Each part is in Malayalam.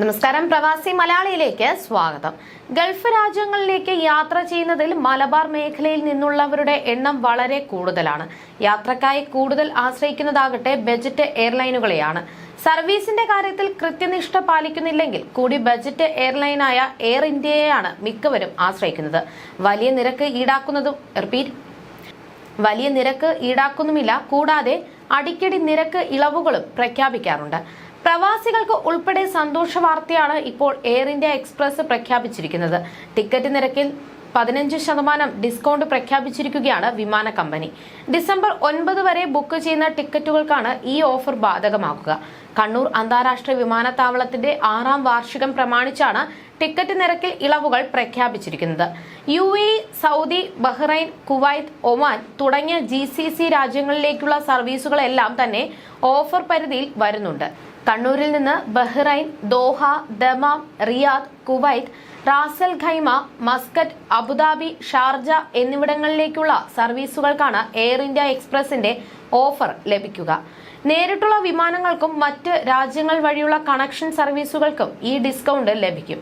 നമസ്കാരം. പ്രവാസി മലയാളിയിലേക്ക് സ്വാഗതം. ഗൾഫ് രാജ്യങ്ങളിലേക്ക് യാത്ര ചെയ്യുന്നതിൽ മലബാർ മേഖലയിൽ നിന്നുള്ളവരുടെ എണ്ണം വളരെ കൂടുതലാണ്. യാത്രക്കായി കൂടുതൽ ആശ്രയിക്കുന്നതാകട്ടെ ബജറ്റ് എയർലൈനുകളെയാണ്. സർവീസിന്റെ കാര്യത്തിൽ കൃത്യനിഷ്ഠ പാലിക്കുന്നില്ലെങ്കിൽ കൂടി ബജറ്റ് എയർലൈനായ എയർ ഇന്ത്യയെയാണ് മിക്കവരും ആശ്രയിക്കുന്നത്. വലിയ നിരക്ക് ഈടാക്കുന്നതും റിപ്പീറ്റ് വലിയ നിരക്ക് ഈടാക്കുന്നുമില്ല. കൂടാതെ അടിക്കടി നിരക്ക് ഇളവുകളും പ്രഖ്യാപിക്കാറുണ്ട്. പ്രവാസികൾക്ക് ഉൾപ്പെടെ സന്തോഷ വാർത്തയാണ് ഇപ്പോൾ എയർ ഇന്ത്യ എക്സ്പ്രസ് പ്രഖ്യാപിച്ചിരിക്കുന്നത്. ടിക്കറ്റ് നിരക്കിൽ പതിനഞ്ച് ശതമാനം ഡിസ്കൗണ്ട് പ്രഖ്യാപിച്ചിരിക്കുകയാണ് വിമാന കമ്പനി. ഡിസംബർ ഒൻപത് വരെ ബുക്ക് ചെയ്യുന്ന ടിക്കറ്റുകൾക്കാണ് ഈ ഓഫർ ബാധകമാക്കുക കണ്ണൂർ അന്താരാഷ്ട്ര വിമാനത്താവളത്തിന്റെ ആറാം വാർഷികം പ്രമാണിച്ചാണ് ടിക്കറ്റ് നിരക്കിൽ ഇളവുകൾ പ്രഖ്യാപിച്ചിരിക്കുന്നത്. U A Saudi Bahrain Kuwait Oman തുടങ്ങിയ ജി രാജ്യങ്ങളിലേക്കുള്ള സർവീസുകളെല്ലാം തന്നെ ഓഫർ പരിധിയിൽ വരുന്നുണ്ട്. കണ്ണൂരിൽ നിന്ന് Bahrain Doha Dammam Riyadh Kuwait Ras al Khaimah Muscat Abu Dhabi Sharjah എന്നിവിടങ്ങളിലേക്കുള്ള സർവീസുകൾക്കാണ് എയർ ഇന്ത്യ എക്സ്പ്രസിന്റെ ഓഫർ ലഭിക്കുക. നേരിട്ടുള്ള വിമാനങ്ങൾക്കും മറ്റ് രാജ്യങ്ങൾ വഴിയുള്ള കണക്ഷൻ സർവീസുകൾക്കും ഈ ഡിസ്കൗണ്ട് ലഭിക്കും.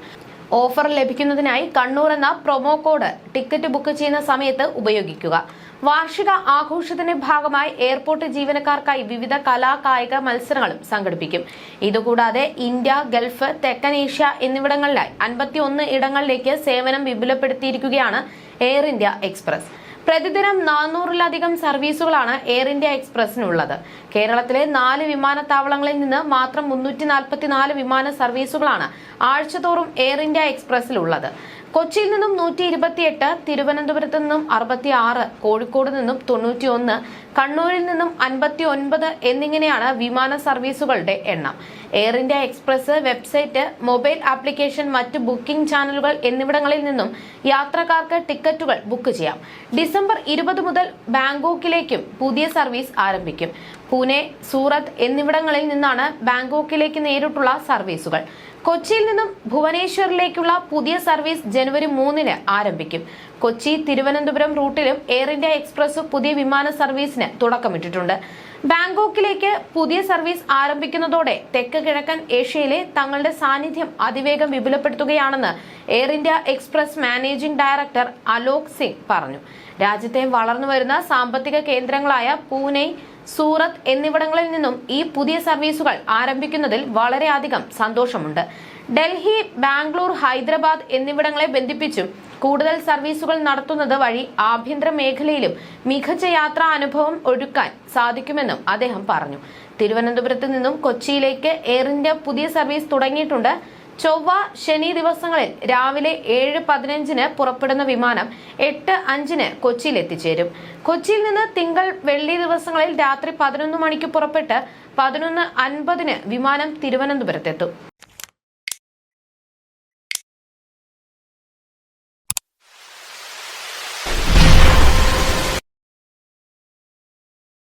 ഓഫർ ലഭിക്കുന്നതിനായി കണ്ണൂർ എന്ന പ്രൊമോ കോഡ് ടിക്കറ്റ് ബുക്ക് ചെയ്യുന്ന സമയത്ത് ഉപയോഗിക്കുക. വാർഷിക ആഘോഷത്തിന്റെ ഭാഗമായി എയർപോർട്ട് ജീവനക്കാർക്കായി വിവിധ കലാ കായിക മത്സരങ്ങളും സംഘടിപ്പിക്കും. ഇതുകൂടാതെ ഇന്ത്യ ഗൾഫ് തെക്കൻ ഏഷ്യ എന്നിവിടങ്ങളിലായി അൻപത്തിയൊന്ന് ഇടങ്ങളിലേക്ക് സേവനം വിപുലപ്പെടുത്തിയിരിക്കുകയാണ് എയർ ഇന്ത്യ എക്സ്പ്രസ്. പ്രതിദിനം നാനൂറിലധികം സർവീസുകളാണ് എയർ ഇന്ത്യ എക്സ്പ്രസിനുള്ളത്. കേരളത്തിലെ നാല് വിമാനത്താവളങ്ങളിൽ നിന്ന് മാത്രം മുന്നൂറ്റി നാൽപ്പത്തിനാല് വിമാന സർവീസുകളാണ് ആഴ്ചതോറും എയർ ഇന്ത്യ എക്സ്പ്രസിലുള്ളത്. കൊച്ചിയിൽ നിന്നും നൂറ്റി ഇരുപത്തിയെട്ട് തിരുവനന്തപുരത്ത് നിന്നും അറുപത്തി ആറ് കോഴിക്കോട് നിന്നും തൊണ്ണൂറ്റി ഒന്ന് കണ്ണൂരിൽ നിന്നും അൻപത്തി ഒൻപത് എന്നിങ്ങനെയാണ് വിമാന സർവീസുകളുടെ എണ്ണം. Air India express website mobile application മറ്റ് ബുക്കിംഗ് ചാനലുകൾ എന്നിവിടങ്ങളിൽ നിന്നും യാത്രക്കാർക്ക് ടിക്കറ്റുകൾ ബുക്ക് ചെയ്യാം. ഡിസംബർ ഇരുപത് മുതൽ ബാങ്കോക്കിലേക്കും പുതിയ സർവീസ് ആരംഭിക്കും. പൂനെ സൂറത്ത് എന്നിവിടങ്ങളിൽ നിന്നാണ് ബാങ്കോക്കിലേക്ക് നേരിട്ടുള്ള സർവീസുകൾ. കൊച്ചിയിൽ നിന്നും ഭുവനേശ്വറിലേക്കുള്ള പുതിയ സർവീസ് ജനുവരി മൂന്നിന് ആരംഭിക്കും. കൊച്ചി തിരുവനന്തപുരം റൂട്ടിലും എയർ ഇന്ത്യ എക്സ്പ്രസ് പുതിയ വിമാന സർവീസിന് തുടക്കമിട്ടിട്ടുണ്ട്. ബാങ്കോക്കിലേക്ക് പുതിയ സർവീസ് ആരംഭിക്കുന്നതോടെ തെക്ക് കിഴക്കൻ ഏഷ്യയിലെ തങ്ങളുടെ സാന്നിധ്യം അതിവേഗം വിപുലപ്പെടുത്തുകയാണെന്ന് air India express managing director Alok Singh പറഞ്ഞു. രാജ്യത്തെ വളർന്നുവരുന്ന സാമ്പത്തിക കേന്ദ്രങ്ങളായ പൂനെ സൂറത്ത് എന്നിവിടങ്ങളിൽ നിന്നും ഈ പുതിയ സർവീസുകൾ ആരംഭിക്കുന്നതിൽ വളരെയധികം സന്തോഷമുണ്ട്. ഡൽഹി ബാംഗ്ലൂർ ഹൈദരാബാദ് എന്നിവിടങ്ങളെ ബന്ധിപ്പിച്ചും കൂടുതൽ സർവീസുകൾ നടത്തുന്നത് വഴി ആഭ്യന്തര മേഖലയിലും മികച്ച യാത്രാ അനുഭവം ഒരുക്കാൻ സാധിക്കുമെന്നും അദ്ദേഹം പറഞ്ഞു. തിരുവനന്തപുരത്ത് നിന്നും കൊച്ചിയിലേക്ക് എയർ ഇന്ത്യ പുതിയ സർവീസ് തുടങ്ങിയിട്ടുണ്ട്. ചൊവ്വ ശനി ദിവസങ്ങളിൽ രാവിലെ ഏഴ് പതിനഞ്ചിന് പുറപ്പെടുന്ന വിമാനം എട്ട് അഞ്ചിന് കൊച്ചിയിൽ എത്തിച്ചേരും. കൊച്ചിയിൽ നിന്ന് തിങ്കൾ വെള്ളി ദിവസങ്ങളിൽ രാത്രി പതിനൊന്ന് മണിക്ക് പുറപ്പെട്ട് പതിനൊന്ന് അൻപതിന് വിമാനം തിരുവനന്തപുരത്തെത്തും.